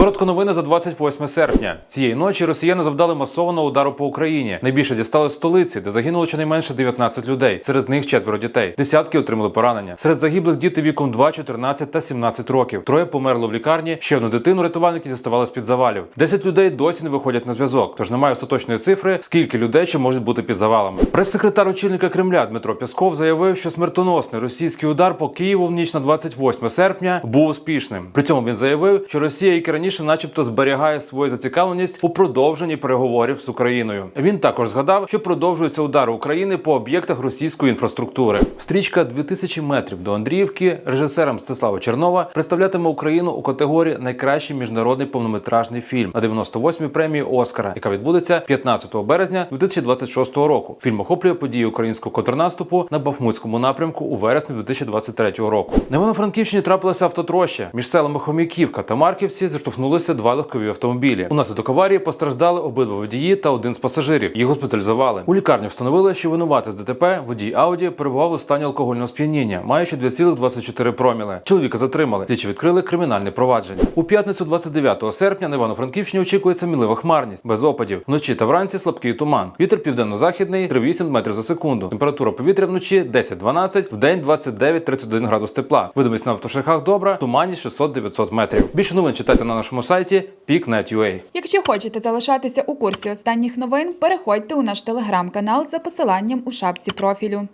Коротко новини за 28 серпня. Цієї ночі росіяни завдали масованого удару по Україні. Найбільше дістали столиці, де загинуло щонайменше 19 людей. Серед них четверо дітей. Десятки отримали поранення. Серед загиблих діти віком 2, 14 та 17 років. Троє померло в лікарні. Ще одну дитину рятувальники діставали з під завалів. 10 людей досі не виходять на зв'язок. Тож немає остаточної цифри, скільки людей ще можуть бути під завалами. Прес-секретар очільника Кремля Дмитро Пісков заявив, що смертоносний російський удар по Києву в ніч на 28 серпня був успішним. При цьому він заявив, що Росія, і раніше, начебто, зберігає свою зацікавленість у продовженні переговорів з Україною. Він також згадав, що продовжуються удари України по об'єктах російської інфраструктури. Стрічка 2000 метрів до Андріївки режисером Стеслава Чернова представлятиме Україну у категорії найкращий міжнародний повнометражний фільм на 98-й премії Оскара, яка відбудеться 15 березня 2026 року. Фільм охоплює події українського контрнаступу на Бахмутському напрямку у вересні 2023 року. На Івано-Франківщині трапилася автотроща. Між селами Хом'яківка та Марківці зіштовхнулися два легкові автомобілі. Унаслідок аварії постраждали обидва водії та один з пасажирів. Їх госпіталізували. У лікарні встановили, що винуватець ДТП водій Ауді перебував у стані алкогольного сп'яніння, маючи 2,24 проміли. Чоловіка затримали. Слідчі відкрили кримінальне провадження. У п'ятницю 29 серпня на Івано-Франківщині очікується мінлива хмарність без опадів. Вночі та вранці слабкий туман. Вітер південно-західний 3,8 метрів за секунду. Температура повітря вночі 10-12, в день 29-31 градус тепла. Видимість на автошляхах добра, туманність 600-900 метрів. Більше новин читайте на нашому сайті peaknet.ua. Якщо хочете залишатися у курсі останніх новин, переходьте у наш телеграм-канал за посиланням у шапці профілю.